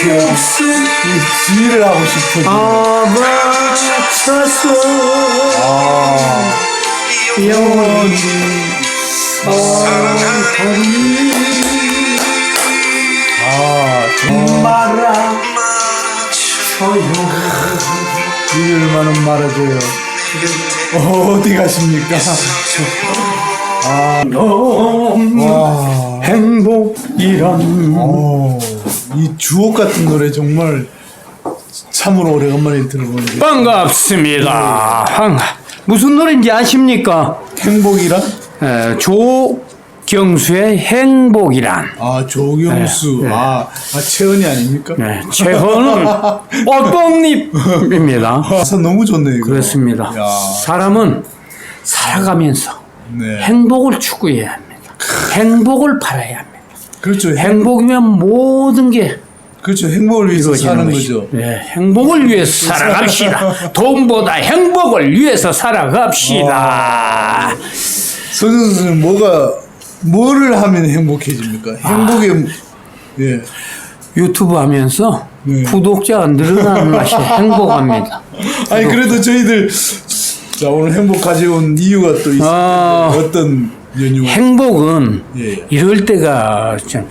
생명 이 지휘를 하고 싶은 아마쳐서 아, 영원히 사랑하리 아 정말 이을만은 말해줘요 어, 어디 가십니까 아, 와, 행복이란 어, 이 주옥 같은 노래 정말 참으로 오래간만에 들어보는데 반갑습니다. 한- 무슨 노래인지 아십니까? 행복이란? 에, 조 경수의 행복이란. 아 조경수 아, 아 채은이 아닙니까? 네, 최헌은 꽃봉잎입니다. 가사 너무 좋네 이거 그렇습니다. 야, 사람은 살아가면서 네. 행복을 추구해야 합니다. 행복을 바라야 합니다. 그렇죠 행, 행복이면 모든 게 그렇죠 행복을 위해서 이루어지는 사는 것이- 거죠 네, 행복을 위해서 살아갑시다. 돈보다 행복을 위해서 살아갑시다. 선생 선생님 뭐가 뭐를 하면 행복해집니까? 행복의 예 유튜브 하면서 네. 구독자가 늘어나는 것이 행복합니다. 아니 그래도 저희들 자 오늘 행복 가져온 이유가 또 있어요. 아. 어떤 연유? 행복은 예. 이럴 때가 좀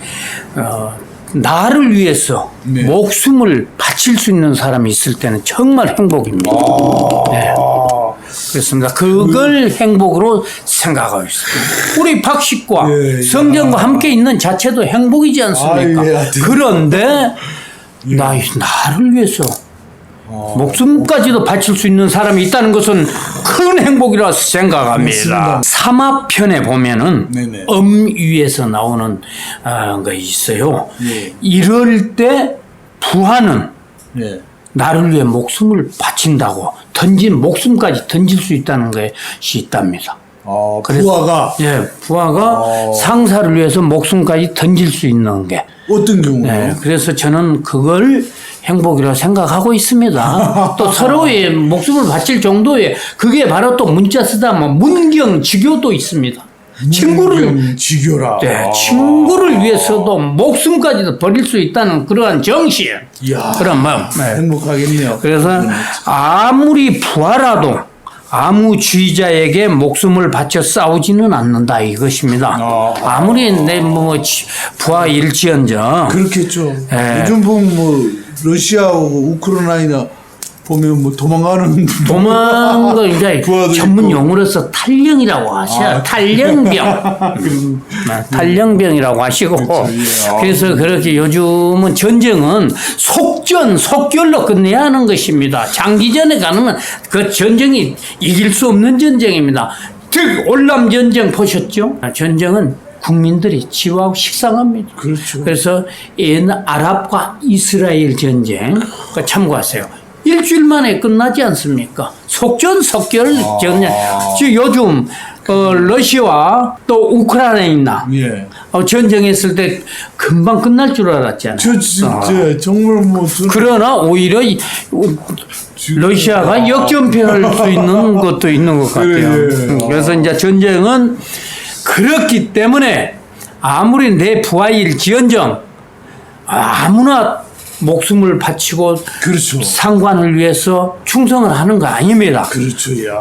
어, 나를 위해서 네. 목숨을 바칠 수 있는 사람이 있을 때는 정말 행복입니다. 네. 그렇습니다. 그걸 행복으로 생각하고 있습니다. 우리 박식과 예, 성전과 함께 있는 자체도 행복이지 않습니까? 아, 예, 하여튼. 그런데 나, 나를 위해서 목숨까지도 바칠 수 있는 사람이 있다는 것은 큰 생각합니다. 맞습니다. 사마편에 보면은 네네. 엄위에서 나오는 아, 거 있어요. 예. 이럴 때 부하는 예. 나를 위해 목숨을 바친다고 던진 목숨까지 던질 수 있다는 것이 있답니다. 아 그래서- 부하가 예, 부하가 어. 상사를 위해서 목숨까지 던질 수 있는 게. 어떤 경우요? 네, 그래서 저는 그걸 행복이라고 생각하고 있습니다. 또 서로의 목숨을 바칠 정도의 그게 바로 또 문자 쓰다 뭐 문경 지교도 있습니다. 친구를 지교라. 네, 아. 친구를 위해서도 목숨까지도 버릴 수 있다는 그러한 정신, 이야. 그런 마음. 네. 행복하겠네요. 그래서 아무리 부하라도 아무 주의자에게 목숨을 바쳐 싸우지는 않는다 이것입니다. 아. 아무리 내뭐 부하 일지언정 그렇겠죠. 예. 요즘 보면 뭐 러시아하고 우크라이나 보면 뭐 도망가는 도망가 이제 부하도 전문 있고. 용어로서 탈령이라고 하셔. 아. 탈령병. 음, 아, 탈령병이라고 하시고. 그렇죠. 예. 아. 그래서 그렇게 요즘은 전쟁은 속전, 속결로 끝내야 하는 것입니다. 장기전에 가면 그 전쟁이 이길 수 없는 전쟁입니다. 즉, 올람 전쟁 보셨죠? 아, 전쟁은 국민들이 지우하고 식상합니다. 그렇죠. 그래서 옛날 아랍과 이스라엘 전쟁 그 참고하세요. 일주일 만에 끝나지 않습니까? 속전속결 전쟁. 지금 요즘 어, 러시아와 또 우크라이나 예. 어, 전쟁했을 때 금방 끝날 줄 알았잖아요. 저 진짜 정말 뭐 저는 그러나 오히려 이- 우- 지금- 러시아가 역전패할 수 있는 것도 있는 것 같아요. 그래, 예. 그래서 이제 전쟁은 그렇기 때문에 아무리 내 부하일지언정 아무나 목숨을 바치고 그렇죠. 상관을 위해서 충성을 하는 거 아닙니다. 그렇죠. 야,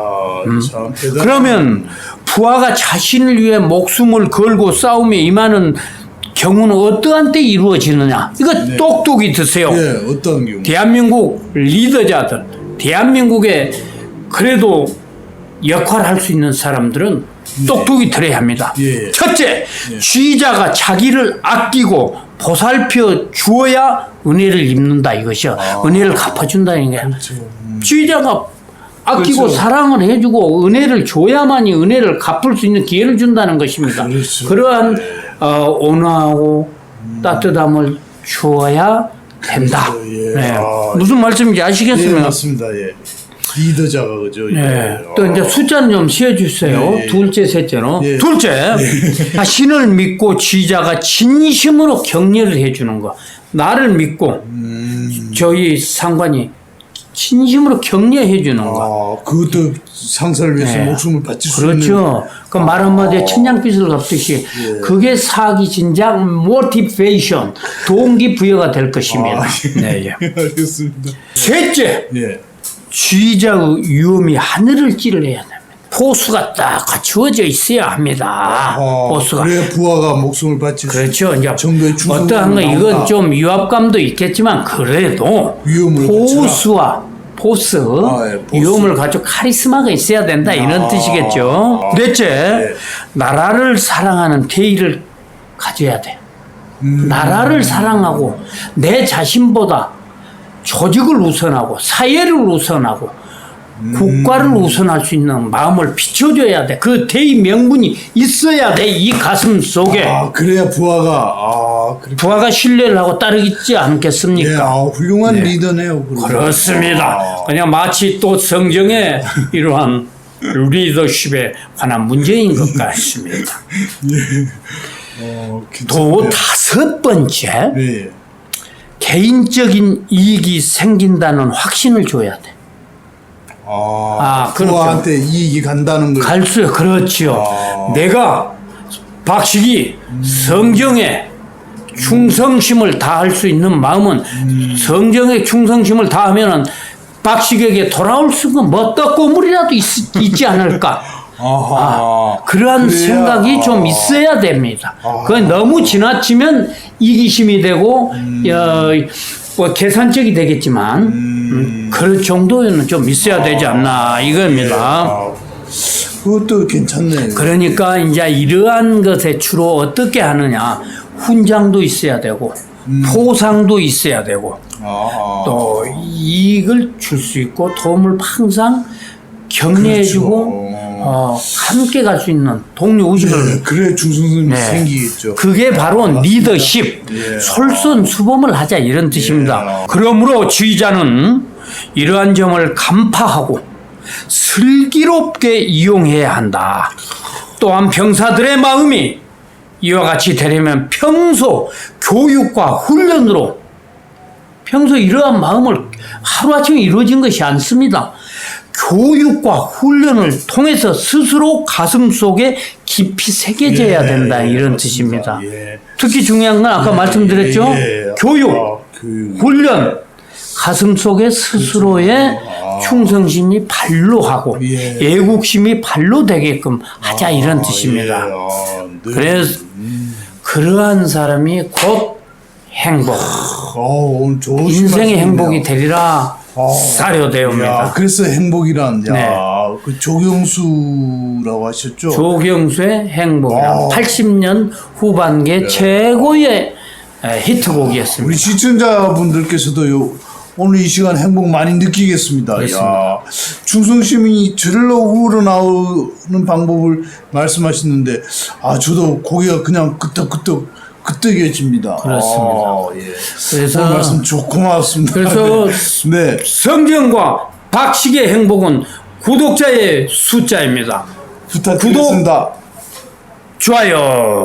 참 대단. 음. 그러면 부하가 자신을 위해 목숨을 걸고 싸움에 임하는 경우는 어떠한 때 이루어지느냐? 이거 똑똑히 드세요. 예, 어떤 경우? 대한민국 리더자들, 대한민국에 그래도 역할할 수 있는 사람들은 똑똑히 들어야 합니다. 예. 첫째, 쥐자가 자기를 아끼고 보살펴 주어야 은혜를 입는다 이것이요. 은혜를 갚아준다는 게. 그렇죠. 쥐자가 아끼고 그렇죠. 사랑을 해주고 은혜를 줘야만이 은혜를 갚을 수 있는 기회를 준다는 것입니다. 그렇죠. 러한 어, 온화하고 따뜻함을 주어야 된다. 그렇죠. 예. 네. 아, 무슨 말씀인지 예, 아시겠습니까? 맞습니다. 예. 리더자가 그죠. 예. 네. 또 이제 숫자는 좀. 예, 예. 둘째, 셋째로. 예. 둘째, 자신을 믿고 지자가 진심으로 격려를 해주는 거. 나를 믿고 음. 저희 상관이 진심으로 격려해 주는 거. 아, 그것도 상사를 위해서 네. 목숨을 바칠 수 있는. 그렇죠. 그말 한마디에 천냥빚을 갚듯이 그게 사기 진작 motivation 동기 부여가 될 것입니다. 아, 예. 네, 예. 알겠습니다. 셋째, 예. 쥐자의 위험이 하늘을 찌르해야 됩니다. 포수가 딱 갖추어져 있어야 합니다. 아, 포수가. 그래야 부하가 목숨을 바칠 수 그렇죠. 이제 어떠한 건 이건. 좀 위압감도 있겠지만 그래도 포수와 포스 아, 예, 포스. 위험을 가지고 카리스마가 있어야 된다 이런 아. 뜻이겠죠. 넷째, 네. 나라를 사랑하는 대의를 가져야 돼. 음. 나라를 사랑하고 내 자신보다 조직을 우선하고 사회를 우선하고 음. 국가를 우선할 수 있는 마음을 비춰줘야 돼. 그 대의 명분이 있어야 돼. 이 가슴 속에 아, 그래야 부하가 아, 그렇게 부하가 신뢰를 하고 따르겠지 않겠습니까? 예, 아, 훌륭한 리더네요. 그러면. 그렇습니다. 아. 그냥 마치 또 성경의 이러한 리더십에 관한 문제인 것 같습니다. 어, 또. 다섯 번째, 네. 개인적인 이익이 생긴다는 확신을 줘야 돼. 아, 아, 그렇죠. 부하한테 이익이 간다는 걸. 갈 수, 그렇죠. 아. 내가 박식이 성경에 충성심을 다할 수 있는 마음은 성경에 충성심을 다하면은 박식에게 돌아올 수가 뭐또 꼬물이라도 있, 있지 않을까. 아하. 그러한 그래야- 생각이 좀 아. 있어야 됩니다. 아. 그건 너무 지나치면 이기심이 되고 어, 뭐 계산적이 되겠지만 음, 그럴 정도는 좀 있어야 되지 않나 이겁니다. 아, 그것도 괜찮네. 그러니까 이제 이러한 것에 주로 어떻게 하느냐 훈장도 있어야 되고 포상도 있어야 되고 아하. 또 이익을 줄 수 있고 도움을 항상 격려해주고 그렇죠. 어, 함께 갈 수 있는 동료 의식을 네, 그래 충성심이 네. 생기겠죠. 그게 바로 리더십, 예. 솔선수범을 하자 이런 뜻입니다. 예. 그러므로 지휘자는 이러한 점을 간파하고 슬기롭게 이용해야 한다. 또한 병사들의 마음이 이와 같이 되려면 평소 교육과 훈련으로 평소 이러한 마음을 하루아침에 이루어진 것이 않습니다. 교육과 훈련을 통해서 스스로 가슴 속에 깊이 새겨져야 예, 된다 예, 이런. 뜻입니다. 예. 특히 중요한 건 아까 말씀드렸죠. 예, 예. 교육, 아, 교육. 훈련, 가슴 속에 스스로의 충성심이 발로하고 예. 애국심이 발로 되게끔 하자 이런 아, 뜻입니다. 예. 아, 네. 그래서 그러한 사람이 곧 행복, 아, 인생의. 행복이 되리라 아, 사료되옵니다. 야, 그래서 행복이란 야, 네. 그 조경수라고 하셨죠? 조경수의 행복이라 아. 80년 후반기 최고의 에, 히트곡이었습니다. 우리 시청자분들께서도 요, 오늘 이 시간 행복 많이 느끼겠습니다. 그렇습니다. 충성심이 저절로 우러나오는 방법을 말씀하시는데, 아, 저도 고개가 그냥 끄덕끄덕 끄덕여집니다. 그렇습니다. 아, 예. 그래서 오늘 말씀 좋 고맙습니다. 그래서 네. 네. 성경과 박식의 행복은 구독자의 숫자입니다. 부탁드리겠습니다. 좋아요.